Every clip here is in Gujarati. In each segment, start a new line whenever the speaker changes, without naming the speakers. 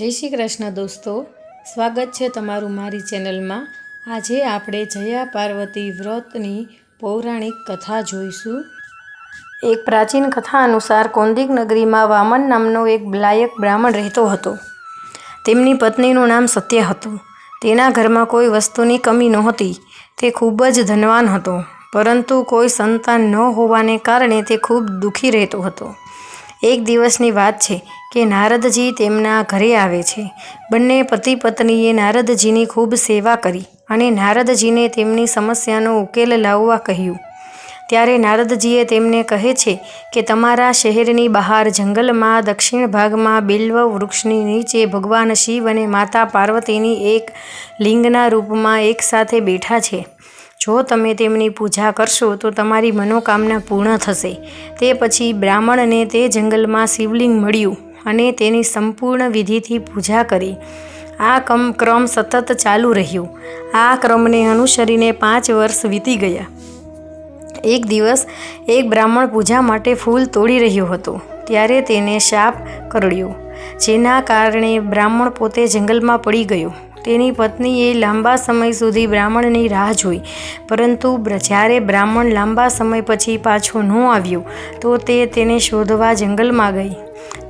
જય શ્રી કૃષ્ણ દોસ્તો, સ્વાગત છે તમારું મારી ચેનલમાં. આજે આપણે જયા પાર્વતી વ્રતની પૌરાણિક કથા જોઈશું. એક પ્રાચીન કથા અનુસાર કૌંદિક નગરીમાં વામન નામનો એક લાયક બ્રાહ્મણ રહેતો હતો. તેમની પત્નીનું નામ સત્ય હતું. તેના ઘરમાં કોઈ વસ્તુની કમી નહોતી. તે ખૂબ જ ધનવાન હતો, પરંતુ કોઈ સંતાન ન હોવાને કારણે તે ખૂબ દુઃખી રહેતો હતો. એક દિવસની વાત છે કે નારદજી તેમના ઘરે આવે છે. બંને પતિ પત્નીએ નારદજીની ખૂબ સેવા કરી અને નારદજીને તેમની સમસ્યાનો ઉકેલ લાવવા કહ્યું. ત્યારે નારદજીએ તેમને કહે છે કે તમારા શહેરની બહાર જંગલમાં દક્ષિણ ભાગમાં બિલ્વ વૃક્ષની નીચે ભગવાન શિવ અને માતા પાર્વતીની એક લિંગના રૂપમાં એકસાથે બેઠા છે. જો તમે તેમની પૂજા કરશો, તો તમારી મનોકામના પૂર્ણ થશે. તે પછી બ્રાહ્મણને તે જંગલમાં શિવલિંગ મળ્યું અને તેની સંપૂર્ણ વિધિથી પૂજા કરી. આ કમ, ક્રમ સતત ચાલુ રહ્યો. આ ક્રમને અનુસરીને પાંચ વર્ષ વીતી ગયા. એક દિવસ એક બ્રાહ્મણ પૂજા માટે ફૂલ તોડી રહ્યો હતો. ત્યારે તેને શાપ કરડ્યો, જેના કારણે બ્રાહ્મણ પોતે જંગલમાં પડી ગયો. તેની પત્નીએ લાંબા સમય સુધી બ્રાહ્મણની રાહ જોઈ. પરંતુ જ્યારે બ્રાહ્મણ લાંબા સમય પછી પાછો ન આવ્યો, તો તે તેને શોધવા જંગલમાં ગઈ.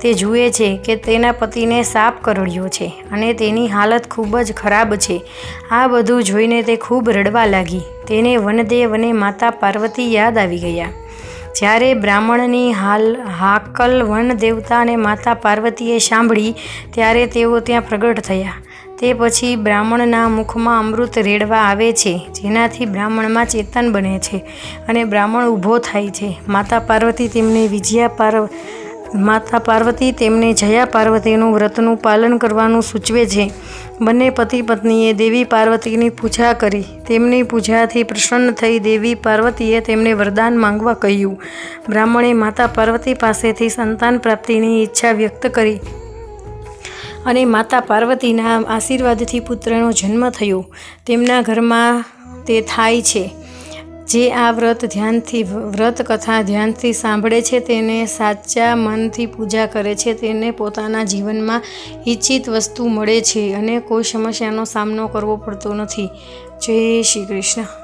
તે જુએ છે કે તેના પતિને સાપ કરડ્યો છે અને તેની હાલત ખૂબ જ ખરાબ છે. આ બધું જોઈને તે ખૂબ રડવા લાગી. તેને વનદેવ અને માતા પાર્વતી યાદ આવી ગયા. જ્યારે બ્રાહ્મણની હાલ, હાકલ વન દેવતા અને માતા પાર્વતીએ સાંભળી, ત્યારે તેઓ ત્યાં પ્રગટ થયા. તે પછી બ્રાહ્મણના મુખમાં અમૃત રેડવા આવે છે, જેનાથી બ્રાહ્મણમાં ચેતન બને છે અને બ્રાહ્મણ ઊભો થાય છે. માતા પાર્વતી તેમને વિજયા પાર્વ માતા પાર્વતી તેમને જયા પાર્વતીનું વ્રતનું પાલન કરવાનું સૂચવે છે. બંને પતિ પત્નીએ દેવી પાર્વતીની પૂજા કરી. તેમની પૂજાથી પ્રસન્ન થઈ દેવી પાર્વતીએ તેમને વરદાન માંગવા કહ્યું. બ્રાહ્મણે માતા પાર્વતી પાસેથી સંતાન પ્રાપ્તિની ઈચ્છા વ્યક્ત કરી. અને માતા પાર્વતીના આશીર્વાદથી પુત્રનો જન્મ થયો. તેમના ઘરમાં તે થાય છે. જે આ વ્રત ધ્યાનથી, વ્રત કથા ધ્યાનથી સાંભળે છે, તેને સાચા મનથી પૂજા કરે છે, તેને પોતાના જીવનમાં ઈચ્છિત વસ્તુ મળે છે અને કોઈ સમસ્યાનો સામનો કરવો પડતો નથી. જય શ્રી કૃષ્ણ.